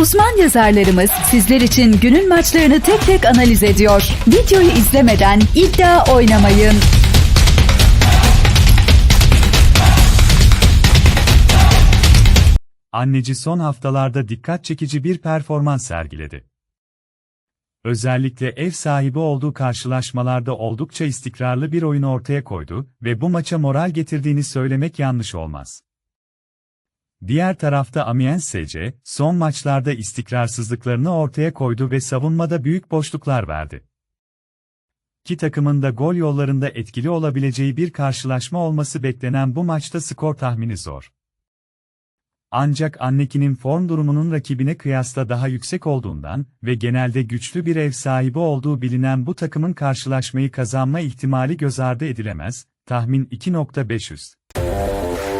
Uzman yazarlarımız sizler için günün maçlarını tek tek analiz ediyor. Videoyu izlemeden iddia oynamayın. Anneci son haftalarda dikkat çekici bir performans sergiledi. Özellikle ev sahibi olduğu karşılaşmalarda oldukça istikrarlı bir oyun ortaya koydu ve bu maça moral getirdiğini söylemek yanlış olmaz. Diğer tarafta Amiens SC, son maçlarda istikrarsızlıklarını ortaya koydu ve savunmada büyük boşluklar verdi. İki takımın da gol yollarında etkili olabileceği bir karşılaşma olması beklenen bu maçta skor tahmini zor. Ancak Anneki'nin form durumunun rakibine kıyasla daha yüksek olduğundan ve genelde güçlü bir ev sahibi olduğu bilinen bu takımın karşılaşmayı kazanma ihtimali göz ardı edilemez, tahmin 2.500.